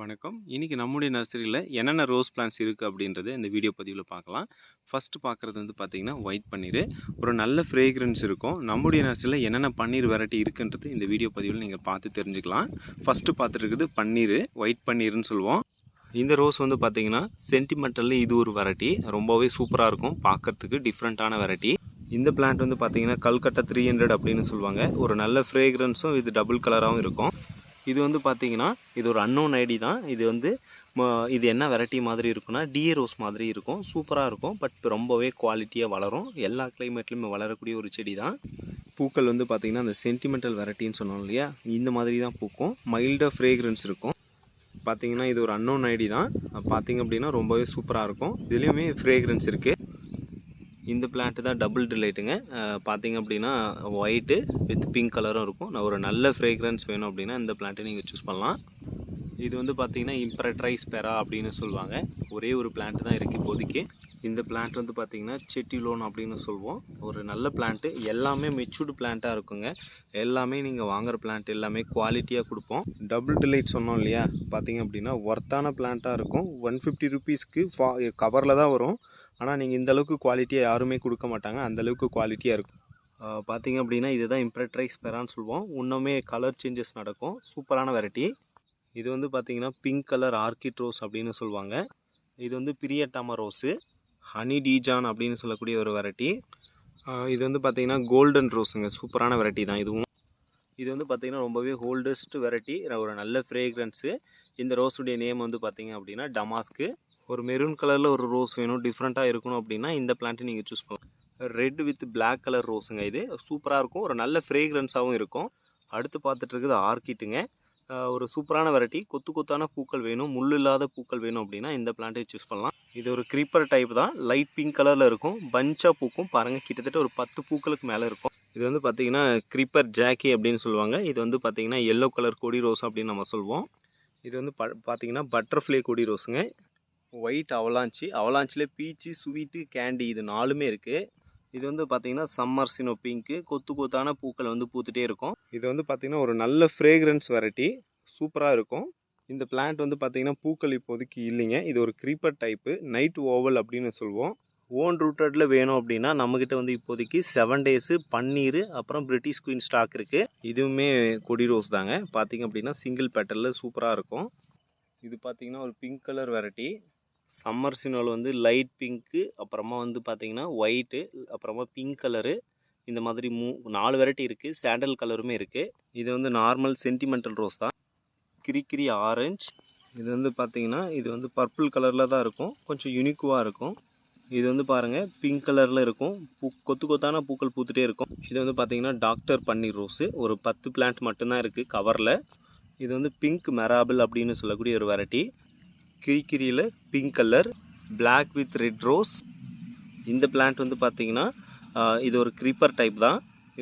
வணக்கம். இன்றைக்கி நம்முடைய நர்சரியில் என்னென்ன ரோஸ் பிளான்ஸ் இருக்குது அப்படின்றத இந்த வீடியோ பதிவில் பார்க்கலாம். ஃபஸ்ட்டு பார்க்குறது வந்து பார்த்திங்கன்னா ஒயிட் பன்னீர். ஒரு நல்ல ஃப்ரேக்ரன்ஸ் இருக்கும். நம்முடைய நர்சரியில் என்னென்ன பன்னீர் வெரைட்டி இருக்குன்றது இந்த வீடியோ பதிவில் நீங்கள் பார்த்து தெரிஞ்சுக்கலாம். ஃபஸ்ட்டு பார்த்துட்டு இருக்குது பன்னீர். ஒயிட் பன்னீர்னு சொல்லுவோம். இந்த ரோஸ் வந்து பார்த்திங்கன்னா சென்டிமெண்டலில் இது ஒரு வெரைட்டி. ரொம்பவே சூப்பராக இருக்கும். பார்க்கறதுக்கு டிஃப்ரெண்ட்டான வெரைட்டி. இந்த பிளான்ட் வந்து பார்த்தீங்கன்னா கல்கட்டா த்ரீ ஹண்ட்ரட் அப்படின்னு சொல்லுவாங்க. ஒரு நல்ல ஃப்ரேக்ரன்ஸும் இது டபுள் கலராகவும் இருக்கும். இது வந்து பார்த்தீங்கன்னா இது ஒரு அன்னோன் ஐடி தான். இது வந்து ம- இது என்ன வெரைட்டி மாதிரி இருக்குன்னா டிஏ ரோஸ் மாதிரி இருக்கும். சூப்பராக இருக்கும். பட் ரொம்பவே குவாலிட்டியாக வளரும். எல்லா கிளைமேட்லையுமே வளரக்கூடிய ஒரு செடி தான். பூக்கள் வந்து பார்த்திங்கன்னா அந்த சென்டிமெண்டல் வெரைட்டின்னு சொன்னோம் இல்லையா? இந்த மாதிரி தான் பூக்கும். மைல்டாக ஃப்ரேக்ரன்ஸ் இருக்கும். பார்த்தீங்கன்னா இது ஒரு அன்னோன் ஐடி தான். பார்த்தீங்க அப்படின்னா ரொம்பவே சூப்பராக இருக்கும். இதுலேயுமே ஃப்ரேக்ரன்ஸ் இருக்குது இந்த பிளான்ட்டு தான் டபுள் டிலைட்டுங்க பார்த்தீங்க அப்படின்னா ஒயிட்டு வித் பிங்க் கலரும் இருக்கும். நான் ஒரு நல்ல ஃப்ரேக்ரன்ஸ் வேணும் அப்படின்னா இந்த பிளான்ட்டை நீங்கள் சூஸ் பண்ணலாம். இது வந்து பார்த்தீங்கன்னா இம்ப்ரட்ரைஸ் பெரா அப்படின்னு சொல்லுவாங்க. ஒரே ஒரு பிளான்ட் தான் இருக்குது இப்போதைக்கு. இந்த பிளான்ட் வந்து பார்த்தீங்கன்னா செட்டிலோன் அப்படின்னு சொல்லுவோம். ஒரு நல்ல பிளான்ட்டு எல்லாமே மெச்சூர்டு பிளான்ட்டாக இருக்குங்க. எல்லாமே நீங்கள் வாங்குற பிளான்ட் எல்லாமே குவாலிட்டியாக கொடுப்போம். டபுள் டிலைட் சொன்னோம் இல்லையா? பார்த்தீங்க அப்படின்னா ஒர்த்தான பிளான்ட்டாக இருக்கும். ஒன் ஃபிஃப்டி ருபீஸ்க்கு ஃபா கவரில் தான் வரும். ஆனால் நீங்கள் இந்தளவுக்கு குவாலிட்டியை குவாலிட்டியாக யாருமே கொடுக்க மாட்டாங்க. அந்த அளவுக்கு குவாலிட்டியாக இருக்கும். பார்த்திங்க பார்த்தீங்க அப்படின்னா இதுதான் இம்ப்ரெட்ரைஸ் பெரான்னு சொல்லுவோம். இன்னுமே கலர் சேஞ்சஸ் நடக்கும். சூப்பரான வெரைட்டி இது வந்து பார்த்தீங்கன்னா பிங்க் கலர் ஆர்கிட் ரோஸ் அப்படின்னு சொல்லுவாங்க. இது வந்து பிரியட்டாம ரோஸு ஹனி டீஜான் அப்படின்னு சொல்லக்கூடிய ஒரு வெரைட்டி இது வந்து பார்த்தீங்கன்னா கோல்டன் ரோஸுங்க சூப்பரான வெரைட்டி தான் இதுவும். இது வந்து பார்த்திங்கன்னா ரொம்பவே ஹோல்டஸ்ட் வெரைட்டி ஒரு நல்ல ஃப்ரேக்ரன்ஸு இந்த ரோஸுடைய நேம் வந்து பார்த்திங்க அப்படின்னா டமாஸ்க்கு ஒரு மெரூன் கலரில் ஒரு ரோஸ் வேணும் டிஃப்ரெண்ட்டாக இருக்கணும் அப்படின்னா இந்த பிளான்ட்டை நீங்கள் சூஸ் பண்ணலாம். ரெட் வித் பிளாக் கலர் ரோஸுங்க இது. சூப்பராக இருக்கும். ஒரு நல்ல ஃப்ரேக்ரன்ஸாகவும் இருக்கும். அடுத்து பார்த்துட்டு இருக்குது ஆர்கிட்டுங்க ஒரு சூப்பரான வெரைட்டி கொத்து கொத்தான பூக்கள் வேணும். முள் இல்லாத பூக்கள் வேணும் அப்படின்னா இந்த பிளான்ட்டை சூஸ் பண்ணலாம். இது ஒரு க்ரீப்பர் டைப் தான். லைட் பிங்க் கலரில் இருக்கும். பஞ்சாக பூக்கும். பாருங்கள் கிட்டத்தட்ட ஒரு பத்து பூக்களுக்கு மேலே இருக்கும். இது வந்து பார்த்தீங்கன்னா க்ரீப்பர் ஜாக்கி அப்படின்னு சொல்லுவாங்க. இது வந்து பார்த்திங்கன்னா எல்லோ கலர் கொடி ரோஸ் அப்படின்னு நம்ம சொல்லுவோம். இது வந்து ப பார்த்தீங்கன்னா பட்டர்ஃப்ளை கொடி ரோஸுங்க ஒயிட் அவலாஞ்சி அவலாஞ்சிலே பீச்சு ஸ்வீட்டு கேண்டி இது நாலுமே இருக்குது இது வந்து பார்த்தீங்கன்னா சம்மர் சினோ பிங்க்கு கொத்து கொத்தான பூக்கள் வந்து பூத்துட்டே இருக்கும். இது வந்து பார்த்தீங்கன்னா ஒரு நல்ல ஃப்ரேக்ரன்ஸ் வெரைட்டி சூப்பராக இருக்கும். இந்த பிளான்ட் வந்து பார்த்தீங்கன்னா பூக்கள் இப்போதைக்கு இல்லைங்க. இது ஒரு க்ரீப்பர் டைப்பு நைட் ஓவல் அப்படின்னு சொல்லுவோம். ஓன் ரூட்டடில் வேணும் அப்படின்னா நம்மக்கிட்ட வந்து இப்போதைக்கு செவன் டேஸு பன்னீர் அப்புறம் பிரிட்டிஷ் குயின் ஸ்டாக் இருக்குது இதுவுமே கொடி ரோஸ் தாங்க. பார்த்தீங்க அப்படின்னா சிங்கிள் பெட்டலில் சூப்பராக இருக்கும். இது பார்த்தீங்கன்னா ஒரு பிங்க் கலர் வெரைட்டி சம்மர் சினோல் வந்து லைட் பிங்க்கு அப்புறமா வந்து பார்த்தீங்கன்னா ஒயிட்டு அப்புறமா பிங்க் கலரு இந்த மாதிரி மூ நாலு வெரைட்டி இருக்குது சாண்டல் கலருமே இருக்குது இது வந்து நார்மல் சென்டிமெண்டல் ரோஸ் தான். கிரிக்கிரி ஆரஞ்சு. இது வந்து பார்த்தீங்கன்னா இது வந்து பர்பிள் கலரில் தான் இருக்கும். கொஞ்சம் யூனிக்குவாக இருக்கும். இது வந்து பாருங்கள் பிங்க் கலரில் இருக்கும். பூ கொத்து கொத்தான பூக்கள் பூத்துட்டே இருக்கும். இது வந்து பார்த்தீங்கன்னா டாக்டர் பன்னீர் ரோஸு. ஒரு பத்து பிளான்ட் மட்டும்தான் இருக்குது கவரில். இது வந்து பிங்க் மெராபிள் அப்படின்னு சொல்லக்கூடிய ஒரு variety. கிரிக்கிரியில் pink colour black with red rose இந்த பிளான்ட் வந்து பார்த்தீங்கன்னா இது ஒரு க்ரீப்பர் டைப் தான்.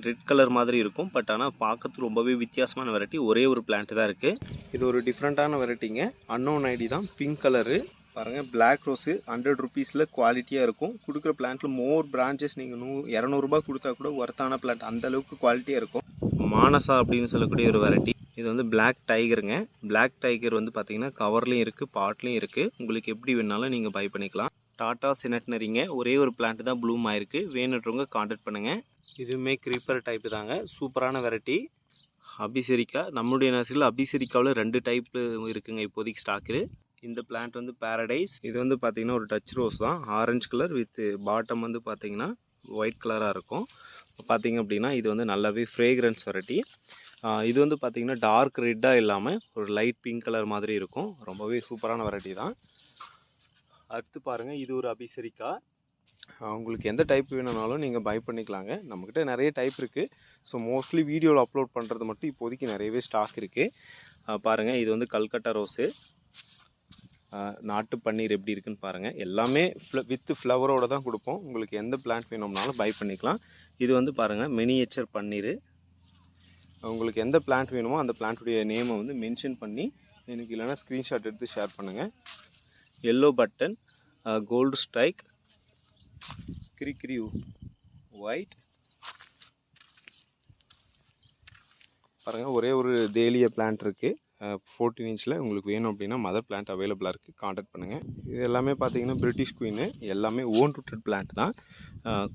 ரெட் கலர் மாதிரி இருக்கும் பட் ஆனால் பார்க்கறதுக்கு ரொம்பவே வித்தியாசமான வெரைட்டி ஒரே ஒரு பிளான்ட் தான் இருக்குது இது ஒரு டிஃப்ரெண்ட்டான வெரைட்டிங்க அன்னோன் ஐடி தான் பிங்க் கலரு பாருங்கள் பிளாக் ரோஸு ஹண்ட்ரட் ருபீஸில் குவாலிட்டியாக இருக்கும். கொடுக்குற பிளான்ட்டில் மோர் பிரான்ச்சஸ் நீங்கள் நூ இரநூறுபா கொடுத்தா கூட ஒர்த்தான பிளான்ட் அந்தளவுக்கு குவாலிட்டியாக இருக்கும். மானசா அப்படின்னு சொல்லக்கூடிய ஒரு வெரைட்டி இது வந்து பிளாக் டைகருங்க பிளாக் டைகர் வந்து பார்த்தீங்கன்னா கவர்லேயும் இருக்குது பாட்லேயும் இருக்குது உங்களுக்கு எப்படி வேணாலும் நீங்கள் பை பண்ணிக்கலாம். டாட்டா சினட்னரிங்க ஒரே ஒரு பிளான்ட் தான் ப்ளூம் ஆயிருக்கு. வேணுன்றவங்க காண்டாக்ட் பண்ணுங்கள் இதுவுமே க்ரீப்பர் டைப்பு தாங்க. சூப்பரான வெரைட்டி அபிசரிக்கா நம்மளுடைய நர்சரியில் அபிசரிக்காவில் ரெண்டு டைப்பு இருக்குங்க இப்போதைக்கு ஸ்டாக்கு இந்த பிளான்ட் வந்து பேரடைஸ் இது வந்து பார்த்தீங்கன்னா ஒரு டச் ரோஸ் தான். ஆரஞ்சு கலர் வித் பாட்டம் வந்து பார்த்தீங்கன்னா ஒயிட் கலராக இருக்கும். பார்த்தீங்க அப்படின்னா இது வந்து நல்லாவே ஃப்ரேக்ரன்ஸ் வெரைட்டி இது வந்து பார்த்திங்கன்னா டார்க் ரெட்டாக இல்லாமல் ஒரு லைட் பிங்க் கலர் மாதிரி இருக்கும். ரொம்பவே சூப்பரான வெரைட்டி தான். அடுத்து பாருங்கள் இது ஒரு அபிசரிக்கா. உங்களுக்கு எந்த டைப் வேணும்னாலும் நீங்கள் பை பண்ணிக்கலாங்க. நம்மக்கிட்ட நிறைய டைப் இருக்குது ஸோ மோஸ்ட்லி வீடியோவில் அப்லோட் பண்ணுறது மட்டும் இப்போதைக்கு நிறையவே ஸ்டாக் இருக்குது பாருங்கள் இது வந்து கல்கட்டா ரோஸு நாட்டு பன்னீர் எப்படி இருக்குன்னு பாருங்கள் எல்லாமே ஃப்ள வித் ஃப்ளவரோடு தான் கொடுப்போம். உங்களுக்கு எந்த பிளான்ட் வேணும்னாலும் பை பண்ணிக்கலாம். இது வந்து பாருங்கள் மினியேச்சர் பன்னீர். உங்களுக்கு எந்த பிளான்ட் வேணுமோ அந்த பிளான்ட்டுடைய நேமை வந்து மென்ஷன் பண்ணி எனக்கு இல்லைன்னா ஸ்க்ரீன்ஷாட் எடுத்து ஷேர் பண்ணுங்கள் எல்லோ பட்டன் கோல்டு ஸ்ட்ரைக் கிரிக்ரி ஒயிட் பாருங்கள் ஒரே ஒரு தேலிய பிளான்ட் இருக்குது ஃபோர்டீன் இன்ச்சில் உங்களுக்கு வேணும் அப்படின்னா மதர் பிளான்ட் அவைலபிளாக இருக்குது காண்டாக்ட் பண்ணுங்கள் இது எல்லாமே பார்த்தீங்கன்னா பிரிட்டிஷ் குயின்னு எல்லாமே ஓன் ரூட்டட் பிளான்ட் தான்.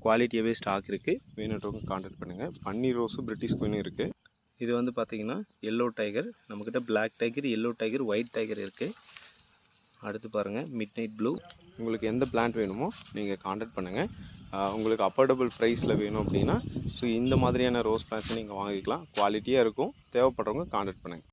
குவாலிட்டியாகவே ஸ்டாக் இருக்குது வேணுன்றவங்க காண்டாக்ட் பண்ணுங்கள் பன்னீர் ரோஸும் பிரிட்டிஷ் குயினும் இருக்குது இது வந்து பார்த்தீங்கன்னா எல்லோ டைகர் நம்மக்கிட்ட black tiger yellow tiger white tiger இருக்குது அடுத்து பாருங்கள் மிட் நைட் ப்ளூ உங்களுக்கு எந்த பிளான்ட் வேணுமோ நீங்கள் காண்டாக்ட் பண்ணுங்கள் உங்களுக்கு அஃபோர்டபுள் ப்ரைஸில் வேணும் அப்படின்னா ஸோ இந்த மாதிரியான ரோஸ் பிளான்ட்ஸை நீங்கள் வாங்கிக்கலாம். குவாலிட்டியாக இருக்கும். தேவைப்படுறவங்க காண்டாக்ட் பண்ணுங்கள்